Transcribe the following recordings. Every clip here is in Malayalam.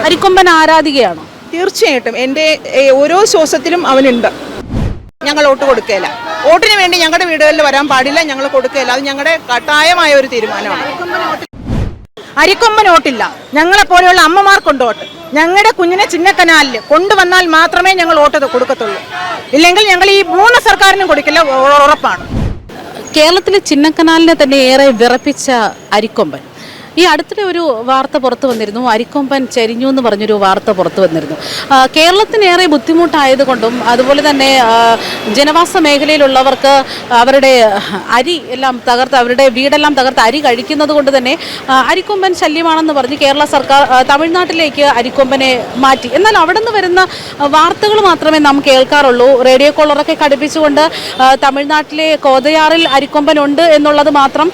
അരിക്കൊമ്പൻ ആരാധികയാണോ? തീർച്ചയായിട്ടും. എന്റെ ഓരോ ശ്വാസത്തിലും അവനുണ്ട്. ഞങ്ങൾ വോട്ട് കൊടുക്കേല. വോട്ടിന് വേണ്ടി ഞങ്ങളുടെ വീടുകളിൽ വരാൻ പാടില്ല ഞങ്ങൾ കൊടുക്കേല. അത് ഞങ്ങളുടെ കട്ടായമായ ഒരു തീരുമാനമാണ്. അരിക്കൊമ്പൻ വോട്ടില്ല. ഞങ്ങളെ പോലെയുള്ള അമ്മമാർക്കുണ്ട് വോട്ട്. ഞങ്ങളുടെ കുഞ്ഞിനെ ചിന്നക്കനാലിൽ കൊണ്ടുവന്നാൽ മാത്രമേ ഞങ്ങൾ വോട്ട് കൊടുക്കത്തുള്ളൂ. ഇല്ലെങ്കിൽ ഞങ്ങൾ ഈ മൂന്ന് സർക്കാരിനും കൊടുക്കില്ല ഉറപ്പാണ്. കേരളത്തിലെ ചിന്നക്കനാലിനെ തന്നെ ഏറെ വിറപ്പിച്ച അരിക്കൊമ്പൻ. ഈ അടുത്തിടെ ഒരു വാർത്ത പുറത്തു വന്നിരുന്നു. അരിക്കൊമ്പൻ ചരിഞ്ഞു എന്ന് പറഞ്ഞൊരു വാർത്ത പുറത്തു വന്നിരുന്നു. കേരളത്തിനേറെ ബുദ്ധിമുട്ടായതുകൊണ്ടും അതുപോലെ തന്നെ ജനവാസ മേഖലയിലുള്ളവർക്ക് അവരുടെ അരി എല്ലാം തകർത്ത് അവരുടെ വീടെല്ലാം തകർത്ത് അരി കഴിക്കുന്നത് കൊണ്ട് തന്നെ അരിക്കൊമ്പൻ ശല്യമാണെന്ന് പറഞ്ഞ് കേരള സർക്കാർ തമിഴ്നാട്ടിലേക്ക് അരിക്കൊമ്പനെ മാറ്റി. എന്നാൽ അവിടെ നിന്ന് വരുന്ന വാർത്തകൾ മാത്രമേ നാം കേൾക്കാറുള്ളൂ. റേഡിയോ കോളറൊക്കെ ഘടിപ്പിച്ചുകൊണ്ട് തമിഴ്നാട്ടിലെ കോതയാറിൽ അരിക്കൊമ്പൻ ഉണ്ട് എന്നുള്ളത് മാത്രം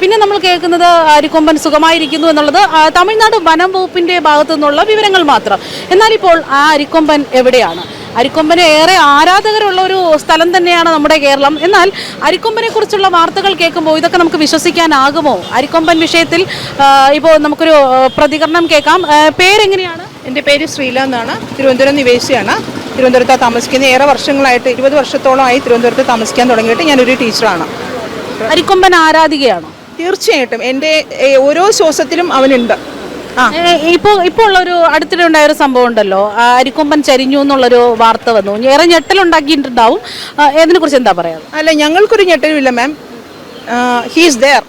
പിന്നെ നമ്മൾ കേൾക്കുന്നത് അരിക്കൊമ്പൻ സുഖമായിരിക്കുന്നു എന്നുള്ളത് തമിഴ്നാട് വനം വകുപ്പിന്റെ ഭാഗത്തു നിന്നുള്ള വിവരങ്ങൾ മാത്രം. എന്നാൽ ഇപ്പോൾ ആ അരിക്കൊമ്പൻ എവിടെയാണ്? അരിക്കൊമ്പന് ഏറെ ആരാധകരുള്ള ഒരു സ്ഥലം തന്നെയാണ് നമ്മുടെ കേരളം. എന്നാൽ അരിക്കൊമ്പനെ കുറിച്ചുള്ള വാർത്തകൾ കേൾക്കുമ്പോൾ ഇതൊക്കെ നമുക്ക് വിശ്വസിക്കാനാകുമോ? അരിക്കൊമ്പൻ വിഷയത്തിൽ ഇപ്പോൾ നമുക്കൊരു പ്രതികരണം കേൾക്കാം. പേരെങ്ങനെയാണ്? എന്റെ പേര് ശ്രീല എന്നാണ്. തിരുവനന്തപുരം നിവേശിയാണ്. തിരുവനന്തപുരത്ത് താമസിക്കുന്ന ഏറെ വർഷങ്ങളായിട്ട് ഇരുപത് വർഷത്തോളമായി തിരുവനന്തപുരത്ത് താമസിക്കാൻ തുടങ്ങിയിട്ട് ഞാനൊരു ടീച്ചറാണ്. അരിക്കൊമ്പൻ ആരാധികയാണോ? തീർച്ചയായിട്ടും. എന്റെ ഓരോ ശ്വാസത്തിലും അവനുണ്ട്. ഏ, ഇപ്പോ ഇപ്പോൾ ഉള്ളൊരു അടുത്തിടെ ഉണ്ടായ ഒരു സംഭവം ഉണ്ടല്ലോ അരിക്കൊമ്പൻ ചരിഞ്ഞു എന്നുള്ളൊരു വാർത്ത വന്നു. ഏറെ ഞെട്ടലുണ്ടാക്കിയിട്ടുണ്ടാവും. അതിനെ കുറിച്ച് എന്താ പറയാ? അല്ല ഞങ്ങൾക്കൊരു ഞെട്ടലുമില്ല മാം ഹീസ് ദെയർ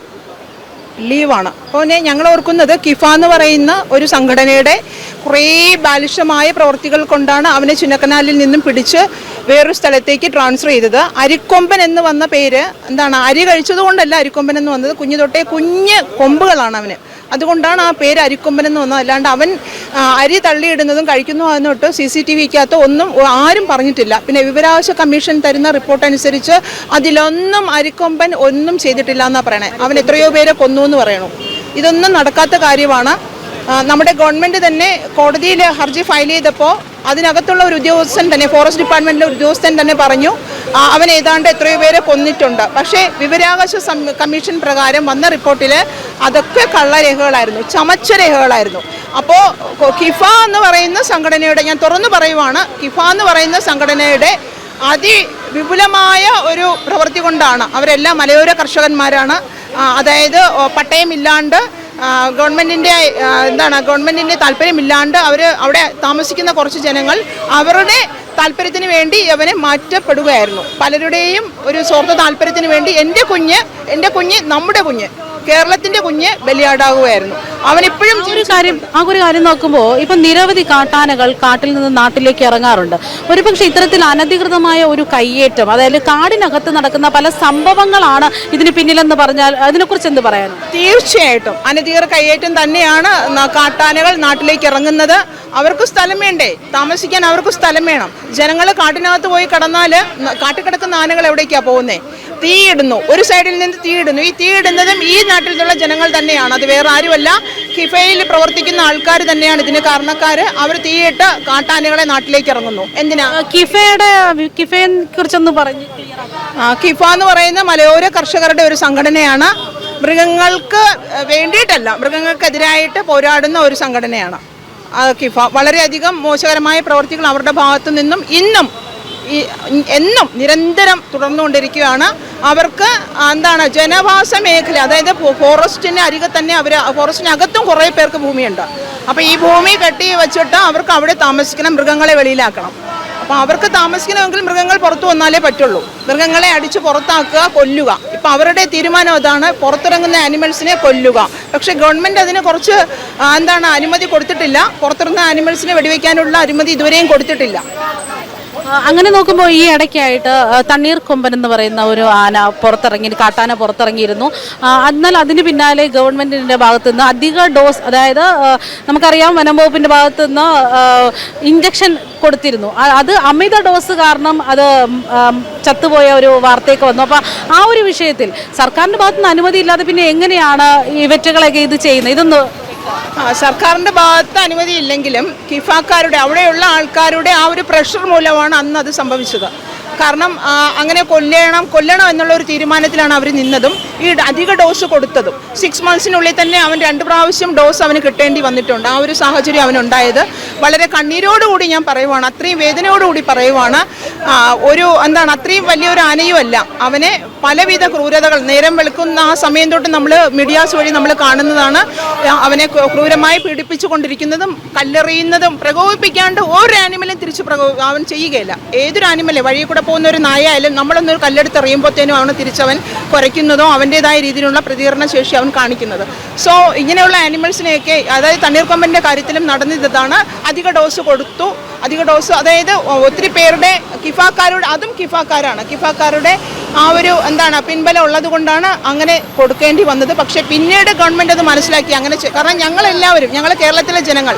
ലീവാണ്. അപ്പോൾ ഞങ്ങൾ ഓർക്കുന്നത് കിഫ എന്ന് പറയുന്ന ഒരു സംഘടനയുടെ കുറേ ബാലിഷമായ പ്രവർത്തികൾ കൊണ്ടാണ് അവനെ ചുനക്കനാലിൽ നിന്നും പിടിച്ച് വേറൊരു സ്ഥലത്തേക്ക് ട്രാൻസ്ഫർ ചെയ്തത്. അരിക്കൊമ്പൻ എന്ന് വന്ന പേര് എന്താണ്? അരി കഴിച്ചത് കൊണ്ടല്ല അരിക്കൊമ്പൻ എന്ന് വന്നത്. കുഞ്ഞു തൊട്ടേ കുഞ്ഞ് കൊമ്പുകളാണ് അവന്. അതുകൊണ്ടാണ് ആ പേര് അരിക്കൊമ്പൻ എന്ന് വന്നത്. അല്ലാണ്ട് അവൻ അരി തള്ളിയിടുന്നതും കഴിക്കുന്നു തൊട്ട് സി സി ടി വിക്കകത്ത് ഒന്നും ആരും പറഞ്ഞിട്ടില്ല. പിന്നെ വിവരാവകാശ കമ്മീഷൻ തരുന്ന റിപ്പോർട്ട് അനുസരിച്ച് അതിലൊന്നും അരിക്കൊമ്പൻ ഒന്നും ചെയ്തിട്ടില്ല എന്നാണ് പറയണേ. അവൻ എത്രയോ പേരെ കൊന്നു എന്ന് പറയണു. ഇതൊന്നും നടക്കാത്ത കാര്യമാണ്. നമ്മുടെ ഗവൺമെന്റ് തന്നെ കോടതിയിൽ ഹർജി ഫയൽ ചെയ്തപ്പോൾ അതിനകത്തുള്ള ഒരു ഉദ്യോഗസ്ഥൻ തന്നെ ഫോറസ്റ്റ് ഡിപ്പാർട്ട്മെന്റിലെ ഉദ്യോഗസ്ഥൻ തന്നെ പറഞ്ഞു അവൻ ഏതാണ്ട് എത്രയോ പേരെ കൊന്നിട്ടുണ്ട്. പക്ഷേ വിവരാവകാശ കമ്മീഷൻ പ്രകാരം വന്ന റിപ്പോർട്ടിൽ അതൊക്കെ കള്ളരേഖകളായിരുന്നു ചമച്ച രേഖകളായിരുന്നു. അപ്പോൾ കിഫ എന്ന് പറയുന്ന സംഘടനയുടെ ഞാൻ തുറന്നു പറയുവാണ് കിഫ എന്ന് പറയുന്ന സംഘടനയുടെ അതിവിപുലമായ ഒരു പ്രവൃത്തി കൊണ്ടാണ് അവരെല്ലാം മലയോര കർഷകന്മാരാണ്. അതായത് പട്ടയമില്ലാണ്ട് ഗവൺമെന്റിന്റെ എന്താണ് ഗവൺമെന്റിന്റെ താല്പര്യമില്ലാണ്ട് അവർ അവിടെ താമസിക്കുന്ന കുറച്ച് ജനങ്ങൾ അവരുടെ താല്പര്യത്തിന് വേണ്ടി അവനെ മാറ്റപ്പെടുകയായിരുന്നു. പലരുടെയും ഒരു സ്വാർത്ഥ താല്പര്യത്തിന് വേണ്ടി എന്റെ കുഞ്ഞ് എന്റെ കുഞ്ഞ് നമ്മുടെ കുഞ്ഞ് കേരളത്തിന്റെ കുഞ്ഞ് ബലിയാടാകുകയായിരുന്നു. അവനിപ്പോഴും ഒരു കാര്യം ആ ഒരു കാര്യം നോക്കുമ്പോൾ ഇപ്പൊ നിരവധി കാട്ടാനകൾ കാട്ടിൽ നിന്ന് നാട്ടിലേക്ക് ഇറങ്ങാറുണ്ട്. ഒരുപക്ഷെ ഇത്തരത്തിൽ അനധികൃതമായ ഒരു കയ്യേറ്റം അതായത് കാടിനകത്ത് നടക്കുന്ന പല സംഭവങ്ങളാണ് ഇതിന് പിന്നിലെന്ന് പറഞ്ഞാൽ അതിനെക്കുറിച്ച് എന്ത് പറയാൻ? തീർച്ചയായിട്ടും. അനധികൃത കയ്യേറ്റം തന്നെയാണ് കാട്ടാനകൾ നാട്ടിലേക്ക് ഇറങ്ങുന്നത്. അവർക്ക് സ്ഥലം വേണ്ടേ? താമസിക്കാൻ അവർക്ക് സ്ഥലം വേണം. ജനങ്ങൾ കാട്ടിനകത്ത് പോയി കടന്നാൽ കാട്ടിൽ കിടക്കുന്ന ആനകൾ എവിടേക്കാണ് പോകുന്നത് തീയിടുന്നു. ഒരു സൈഡിൽ നിന്ന് തീയിടുന്നു. ഈ തീയിടുന്നതും ഈ നാട്ടിൽ നിന്നുള്ള ജനങ്ങൾ തന്നെയാണ്. അത് വേറെ ആരുമല്ല. കിഫയിൽ പ്രവർത്തിക്കുന്ന ആൾക്കാർ തന്നെയാണ് ഇതിന് കാരണക്കാർ അവർ തീയിട്ട് കാട്ടാനകളെ നാട്ടിലേക്ക് ഇറങ്ങുന്നു. എന്തിനാ? കിഫയുടെ കിഫയെ കുറിച്ചൊന്ന് പറഞ്ഞു ആ, കിഫ എന്ന് പറയുന്ന മലയോര കർഷകരുടെ ഒരു സംഘടനയാണ്. മൃഗങ്ങൾക്ക് വേണ്ടിയിട്ടല്ല മൃഗങ്ങൾക്കെതിരായിട്ട് പോരാടുന്ന ഒരു സംഘടനയാണ്. കിഫ. വളരെയധികം മോശകരമായ പ്രവർത്തികൾ അവരുടെ ഭാഗത്തു നിന്നും ഇന്നും എന്നും നിരന്തരം തുടർന്നുകൊണ്ടിരിക്കുകയാണ്. അവർക്ക് എന്താണ് ജനവാസ മേഖല അതായത് ഫോറസ്റ്റിന് അരികെ തന്നെ അവർ ഫോറസ്റ്റിനകത്തും കുറേ പേർക്ക് ഭൂമിയുണ്ട്. അപ്പോൾ ഈ ഭൂമി കെട്ടി വെച്ചിട്ട് അവർക്ക് അവിടെ താമസിക്കണം മൃഗങ്ങളെ വെളിയിലാക്കണം. അപ്പോൾ അവർക്ക് താമസിക്കണമെങ്കിൽ മൃഗങ്ങൾ പുറത്തു വന്നാലേ പറ്റുള്ളൂ. മൃഗങ്ങളെ അടിച്ച് പുറത്താക്കുക കൊല്ലുക. ഇപ്പം അവരുടെ തീരുമാനം അതാണ് പുറത്തിറങ്ങുന്ന ആനിമൽസിനെ കൊല്ലുക. പക്ഷേ ഗവൺമെന്റ് അതിന് കുറച്ച് എന്താണ് അനുമതി കൊടുത്തിട്ടില്ല. പുറത്തിറങ്ങുന്ന ആനിമൽസിനെ വെടിവെക്കാനുള്ള അനുമതി ഇതുവരെയും കൊടുത്തിട്ടില്ല. അങ്ങനെ നോക്കുമ്പോൾ ഈ ഇടയ്ക്കായിട്ട് തണ്ണീർ കൊമ്പൻ എന്ന് പറയുന്ന ഒരു ആന പുറത്തിറങ്ങി കാട്ടാന പുറത്തിറങ്ങിയിരുന്നു. എന്നാൽ അതിന് പിന്നാലെ ഗവൺമെന്റിന്റെ ഭാഗത്തു നിന്ന് അധിക ഡോസ് അതായത് നമുക്കറിയാം വനം വകുപ്പിന്റെ ഭാഗത്തു നിന്ന് ഇഞ്ചക്ഷൻ കൊടുത്തിരുന്നു അത് അമിത ഡോസ് കാരണം അത് ചത്തുപോയ ഒരു വാർത്തയൊക്കെ വന്നു. അപ്പോൾ ആ ഒരു വിഷയത്തിൽ സർക്കാരിന്റെ ഭാഗത്തുനിന്ന് അനുമതി ഇല്ലാതെ പിന്നെ എങ്ങനെയാണ് ഈ ഇവറ്റുകളൊക്കെ ഇത് ചെയ്യുന്നത്? ഇതൊന്ന് സർക്കാരിന്റെ ഭാഗത്ത് അനുമതി ഇല്ലെങ്കിലും കിഫാക്കാരുടെ അവിടെയുള്ള ആൾക്കാരുടെ ആ ഒരു പ്രഷർ മൂലമാണ് അന്ന് അത് സംഭവിച്ചത്. കാരണം അങ്ങനെ കൊല്ലണം കൊല്ലണം എന്നുള്ള ഒരു തീരുമാനത്തിലാണ് അവർ നിന്നതും. ഈ അധിക ഡോസ് കൊടുത്തതും. സിക്സ് മന്ത്സിനുള്ളിൽ തന്നെ അവൻ രണ്ട് പ്രാവശ്യം ഡോസ് അവന് കിട്ടേണ്ടി വന്നിട്ടുണ്ട്. ആ ഒരു സാഹചര്യം അവനുണ്ടായത്. വളരെ കണ്ണീരോടുകൂടി ഞാൻ പറയുവാണ്. അത്രയും വേദനയോടുകൂടി പറയുവാണ്. ഒരു എന്താണ് അത്രയും വലിയൊരു ആനയുമല്ല അവനെ പലവിധ ക്രൂരതകൾ നേരം വെളുക്കുന്ന ആ സമയം തൊട്ട് നമ്മൾ മീഡിയാസ് വഴി നമ്മൾ കാണുന്നതാണ്. അവനെ ക്രൂരമായി പീഡിപ്പിച്ചുകൊണ്ടിരിക്കുന്നതും കല്ലെറിയുന്നതും പ്രകോപിപ്പിക്കാണ്ട് ഒരു ആനിമലും തിരിച്ച് പ്രകോ അവൻ ചെയ്യുകയില്ല. ഏതൊരു ആനിമലേ വഴിയിൽ കൂടെ പോകുന്ന ഒരു നായ ആയാലും നമ്മളൊന്നൊരു കല്ലെടുത്ത് എറിയുമ്പോഴത്തേനും അവന് തിരിച്ചവൻ കുറയ്ക്കുന്നതോ അവന്റെതായ രീതിയിലുള്ള പ്രതികരണ ശേഷി അവൻ കാണിക്കുന്നത്. സോ ഇങ്ങനെയുള്ള ആനിമൽസിനെയൊക്കെ അതായത് തണ്ണീർക്കൊമ്പന്റെ കാര്യത്തിലും നടന്നിതാണ് അധിക ഡോസ് കൊടുത്തു. അധിക ഡോസ് അതായത് ഒത്തിരി പേരുടെ കിഫാക്കാരുടെ അതും കിഫാക്കാരാണ്. കിഫാക്കാരുടെ ആ ഒരു എന്താണ് പിൻബലം ഉള്ളത് അങ്ങനെ കൊടുക്കേണ്ടി വന്നത്. പക്ഷേ പിന്നീട് ഗവൺമെന്റ് അത് മനസ്സിലാക്കി. അങ്ങനെ കാരണം ഞങ്ങളെല്ലാവരും ഞങ്ങൾ കേരളത്തിലെ ജനങ്ങൾ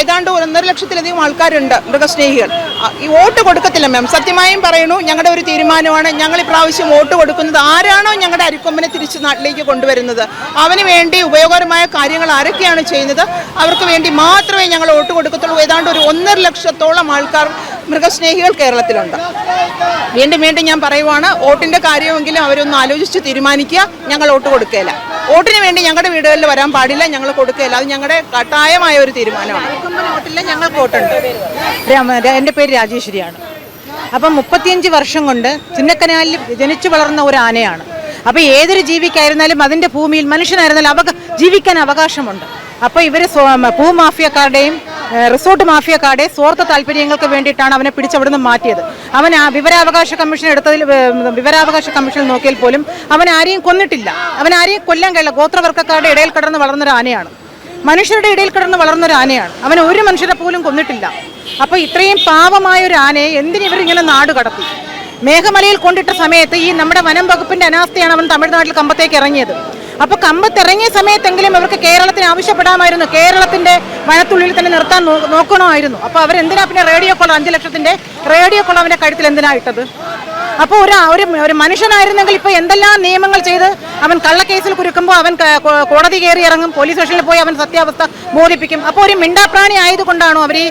ഏതാണ്ട് ഒന്നര ലക്ഷത്തിലധികം ആൾക്കാരുണ്ട് മൃഗസ്നേഹികൾ. ഈ വോട്ട് കൊടുക്കത്തില്ല മാം സത്യമായും പറയണു ഞങ്ങളുടെ ഒരു തീരുമാനമാണ്. ഞങ്ങൾ ഇപ്രാവശ്യം വോട്ട് കൊടുക്കുന്നത് ആരാണോ ഞങ്ങളുടെ അരിക്കൊമ്പനെ തിരിച്ച് നാട്ടിലേക്ക് കൊണ്ടുവരുന്നത്. അവന് വേണ്ടി ഉപയോഗകരമായ കാര്യങ്ങൾ ആരൊക്കെയാണ് ചെയ്യുന്നത്? അവർക്ക് വേണ്ടി മാത്രമേ ഞങ്ങൾ വോട്ട് കൊടുക്കത്തുള്ളൂ. ഏതാണ്ട് ഒരു ഒന്നര ലക്ഷത്തോളം ആൾക്കാർ മൃഗസ്നേഹികൾ കേരളത്തിലുണ്ട്. വീണ്ടും വീണ്ടും ഞാൻ പറയുവാണ് വോട്ടിന്റെ കാര്യമെങ്കിലും അവരൊന്ന് ആലോചിച്ച് തീരുമാനിക്കുക. ഞങ്ങൾ വോട്ട് കൊടുക്കുകയില്ല വോട്ടിന് വേണ്ടി ഞങ്ങളുടെ വീടുകളിൽ വരാൻ പാടില്ല ഞങ്ങൾ കൊടുക്കുകയില്ല. അത് ഞങ്ങളുടെ കട്ടായമായ ഒരു തീരുമാനമാണ്. വോട്ടില്ല ഞങ്ങൾക്ക് വോട്ടുണ്ട്. എന്റെ പേര് രാജേശ്വരിയാണ്. അപ്പം മുപ്പത്തിയഞ്ച് വർഷം കൊണ്ട് ചിന്നക്കനാലിൽ ജനിച്ചു വളർന്ന ഒരു ആനയാണ്. അപ്പോൾ ഏതൊരു ജീവിക്കായിരുന്നാലും അതിന്റെ ഭൂമിയിൽ മനുഷ്യനായിരുന്നാലും അവ ജീവിക്കാൻ അവകാശമുണ്ട്. അപ്പോൾ ഇവർ ഭൂമാഫിയക്കാരുടെയും റിസോർട്ട് മാഫിയക്കാരുടെ സ്വാർത്ഥ താല്പര്യങ്ങൾക്ക് വേണ്ടിയിട്ടാണ് അവനെ പിടിച്ചവിടുന്ന് മാറ്റിയത്. അവൻ ആ വിവരാവകാശ കമ്മീഷൻ എടുത്തതിൽ വിവരാവകാശ കമ്മീഷൻ നോക്കിയാൽ പോലും അവൻ ആരെയും കൊന്നിട്ടില്ല. അവൻ ആരെയും കൊല്ലാൻ കഴിയില്ല. ഗോത്രവർഗക്കാരുടെ ഇടയിൽ കടന്ന് വളർന്നൊരു ആനയാണ്. മനുഷ്യരുടെ ഇടയിൽ കിടന്ന് വളർന്ന ഒരു ആനയാണ്. അവൻ ഒരു മനുഷ്യരെ പോലും കൊന്നിട്ടില്ല. അപ്പോൾ ഇത്രയും പാവമായ ഒരു ആനയെ എന്തിനിവർ ഇങ്ങനെ നാട് കടത്തി? മേഘമലയിൽ കൊണ്ടിട്ട സമയത്ത് ഈ നമ്മുടെ വനം വകുപ്പിന്റെ അനാസ്ഥയാണ് അവൻ തമിഴ്നാട്ടിൽ കമ്പത്തേക്ക് ഇറങ്ങിയത്. അപ്പൊ കമ്പത്തിറങ്ങിയ സമയത്തെങ്കിലും അവർക്ക് കേരളത്തിന് ആവശ്യപ്പെടാമായിരുന്നു. കേരളത്തിന്റെ വനത്തുള്ളിൽ തന്നെ നിർത്താൻ നോക്കണമായിരുന്നു. അപ്പൊ അവരെന്തിനാ പിന്നെ റേഡിയോ കോളർ അഞ്ച് ലക്ഷത്തിന്റെ റേഡിയോ കോളർ അവന്റെ കഴുത്തിൽ എന്തിനാ ഇട്ടത്? അപ്പോൾ ഒരു ഒരു ഒരു മനുഷ്യനായിരുന്നെങ്കിൽ ഇപ്പോൾ എന്തെല്ലാം നിയമങ്ങൾ ചെയ്ത് അവൻ കള്ളക്കേസിൽ കുരുക്കുമ്പോൾ അവൻ കോടതി കയറി ഇറങ്ങും പോലീസ് സ്റ്റേഷനിൽ പോയി അവൻ സത്യാവസ്ഥ ബോധിപ്പിക്കും. അപ്പോൾ ഒരു മിണ്ടാപ്രാണി ആയതുകൊണ്ടാണോ അവർ ഈ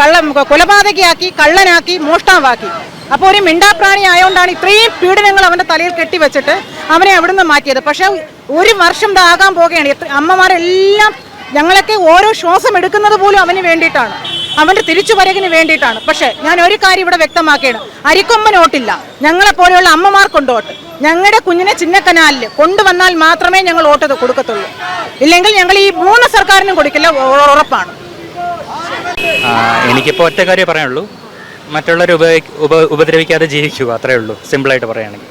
കള്ള കൊലപാതകയാക്കി കള്ളനാക്കി മോഷ്ടാവാക്കി? അപ്പോൾ ഒരു മിണ്ടാപ്രാണി ആയതുകൊണ്ടാണ് ഇത്രയും പീഡനങ്ങൾ അവന്റെ തലയിൽ കെട്ടിവെച്ചിട്ട് അവനെ അവിടുന്ന് മാറ്റിയത്. പക്ഷേ ഒരു വർഷം ഇതാകാൻ പോകുകയാണ് എത്ര അമ്മമാരെല്ലാം ഞങ്ങളൊക്കെ ഓരോ ശ്വാസം എടുക്കുന്നത് പോലും അവന് വേണ്ടിയിട്ടാണ്. അവന്റെ തിരിച്ചു വരകിന് വേണ്ടിയിട്ടാണ്. പക്ഷേ ഞാൻ ഒരു കാര്യം ഇവിടെ വ്യക്തമാക്കിയാണ് അരിക്കൊമ്പൻ നോട്ടില്ല ഞങ്ങളെ പോലെയുള്ള അമ്മമാർക്കുണ്ട് വോട്ട് ഞങ്ങളുടെ കുഞ്ഞിനെ ചിന്നക്കനാലിൽ കൊണ്ടുവന്നാൽ മാത്രമേ ഞങ്ങൾ വോട്ട് കൊടുക്കത്തുള്ളൂ. ഇല്ലെങ്കിൽ ഞങ്ങൾ ഈ മൂന്ന് സർക്കാരിനും കൊടുക്കില്ല. ഉറപ്പാണ്. എനിക്കിപ്പോൾ ഒറ്റ കാര്യം പറയാനുള്ളൂ. മറ്റുള്ളവരെ ഉപ ഉപ ഉപദ്രവിക്കാതെ ജീവിക്കുക അത്രേ ഉള്ളൂ. സിമ്പിളായിട്ട് പറയുകയാണെങ്കിൽ.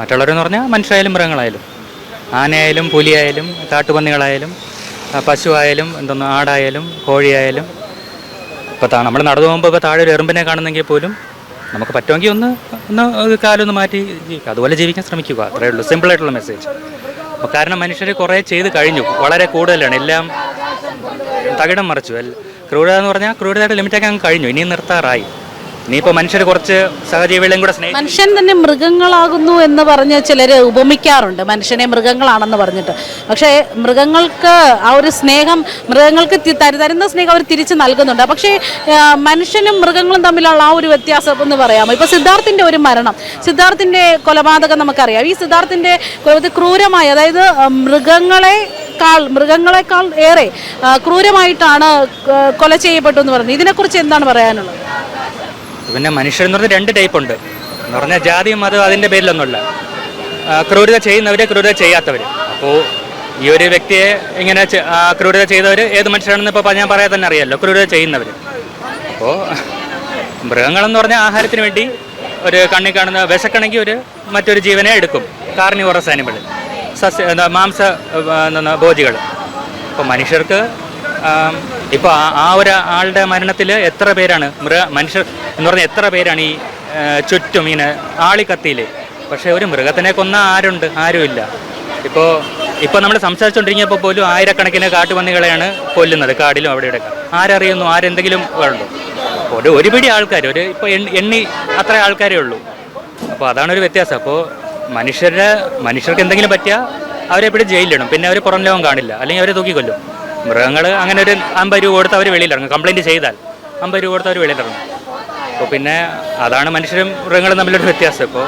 മറ്റുള്ളവരെന്ന് പറഞ്ഞാൽ മനുഷ്യരായാലും മൃഗങ്ങളായാലും. ആനയായാലും പുലിയായാലും കാട്ടുപന്നികളായാലും പശു ആയാലും എന്തോന്ന് ആടായാലും കോഴിയായാലും ഇപ്പോൾ നമ്മൾ നടന്നു പോകുമ്പോൾ ഇപ്പോൾ താഴെ ഒരു എറുമ്പിനെ കാണുന്നെങ്കിൽ പോലും നമുക്ക് പറ്റുമെങ്കിൽ ഒന്ന് ഒന്ന് കാലൊന്ന് മാറ്റി ജീവിക്കുക. അതുപോലെ ജീവിക്കാൻ ശ്രമിക്കുക. അത്രയേ ഉള്ളൂ. സിമ്പിളായിട്ടുള്ള മെസ്സേജ് അപ്പോൾ കാരണം മനുഷ്യർ കുറേ ചെയ്ത് കഴിഞ്ഞു. വളരെ കൂടുതലാണ്. എല്ലാം തകിടം മറിച്ചു. ക്രൂരത എന്ന് പറഞ്ഞാൽ ക്രൂരതയുടെ ലിമിറ്റൊക്കെ അങ്ങ് കഴിഞ്ഞു. ഇനിയും നിർത്താറായി. കുറച്ച് സ്നേഹിക്കും. മനുഷ്യൻ തന്നെ മൃഗങ്ങളാകുന്നു എന്ന് പറഞ്ഞ് ചിലർ ഉപമിക്കാറുണ്ട്. മനുഷ്യനെ മൃഗങ്ങളാണെന്ന് പറഞ്ഞിട്ട്. പക്ഷേ മൃഗങ്ങൾക്ക് ആ ഒരു സ്നേഹം മൃഗങ്ങൾക്ക് തരുന്ന സ്നേഹം അവർ തിരിച്ച് നൽകുന്നുണ്ട്. പക്ഷേ മനുഷ്യനും മൃഗങ്ങളും തമ്മിലുള്ള ആ ഒരു വ്യത്യാസം എന്ന് പറയാമോ? ഇപ്പോൾ സിദ്ധാർത്ഥിന്റെ ഒരു മരണം. സിദ്ധാർത്ഥിന്റെ കൊലപാതകം നമുക്കറിയാം. ഈ സിദ്ധാർത്ഥിന്റെ ക്രൂരമായി അതായത് മൃഗങ്ങളെ ക്കാൾ മൃഗങ്ങളെക്കാൾ ഏറെ ക്രൂരമായിട്ടാണ് കൊല ചെയ്യപ്പെട്ടു എന്ന് പറയുന്നത് ഇതിനെക്കുറിച്ച് എന്താണ് പറയാനുള്ളത്? പിന്നെ മനുഷ്യരെന്ന് പറഞ്ഞാൽ രണ്ട് ടൈപ്പ് ഉണ്ട്. എന്ന് പറഞ്ഞാൽ ജാതിയും മതം അതിന്റെ പേരിലൊന്നുമല്ല. ക്രൂരത ചെയ്യുന്നവർ ക്രൂരത ചെയ്യാത്തവർ അപ്പോൾ ഈ ഒരു വ്യക്തിയെ ഇങ്ങനെ ക്രൂരത ചെയ്തവർ ഏത് മനുഷ്യരാണെന്ന് ഇപ്പോൾ ഞാൻ പറയാൻ തന്നെ അറിയാമല്ലോ ക്രൂരത ചെയ്യുന്നവർ അപ്പോൾ മൃഗങ്ങളെന്ന് പറഞ്ഞാൽ ആഹാരത്തിന് വേണ്ടി ഒരു കണ്ണി കാണുന്ന വിശക്കണമെങ്കിൽ ഒരു മറ്റൊരു ജീവനെ എടുക്കും. കാർണിവറസ് അനിമൾ സസ്യ മാംസ ഭോജികൾ അപ്പോൾ മനുഷ്യർക്ക് ഇപ്പോൾ ആ ഒരു ആളുടെ മരണത്തിൽ എത്ര പേരാണ്? മൃഗ മനുഷ്യർ എന്ന് പറഞ്ഞാൽ എത്ര പേരാണ് ഈ ചുറ്റും ഇങ്ങനെ ആളിക്കത്തിയിൽ പക്ഷേ ഒരു മൃഗത്തിനെ കൊന്ന ആരുണ്ട്? ആരുമില്ല. ഇപ്പോൾ ഇപ്പോൾ നമ്മൾ സംസാരിച്ചുകൊണ്ടിരിക്കുമ്പോൾ പോലും ആയിരക്കണക്കിന് കാട്ടുപന്നികളെയാണ് കൊല്ലുന്നത് കാടിലും അവിടെ ഇവിടെ ആരറിയുന്നു? ആരെന്തെങ്കിലും വേണ്ടോ ഒരു ഒരു പിടി ആൾക്കാർ ഒരു ഇപ്പോൾ എണ്ണി അത്ര ആൾക്കാരേ ഉള്ളൂ. അപ്പോൾ അതാണ് ഒരു വ്യത്യാസം. അപ്പോൾ മനുഷ്യരുടെ മനുഷ്യർക്ക് എന്തെങ്കിലും പറ്റിയാൽ അവരെ എപ്പോഴും ജയിലിലിടും. പിന്നെ അവർ പുറം ലോകം കാണില്ല. അല്ലെങ്കിൽ അവരെ തൂക്കിക്കൊല്ലും. മൃഗങ്ങൾ അങ്ങനെ ഒരു അമ്പത് രൂപ കൊടുത്ത് അവർ വെളിയിലിറങ്ങും. കംപ്ലയിന്റ് ചെയ്താൽ അമ്പത് രൂപ കൊടുത്ത് അവർ വെളിയിലിറങ്ങും. അപ്പോൾ പിന്നെ അതാണ് മനുഷ്യരും മൃഗങ്ങളും തമ്മിലൊരു വ്യത്യാസം. ഇപ്പോൾ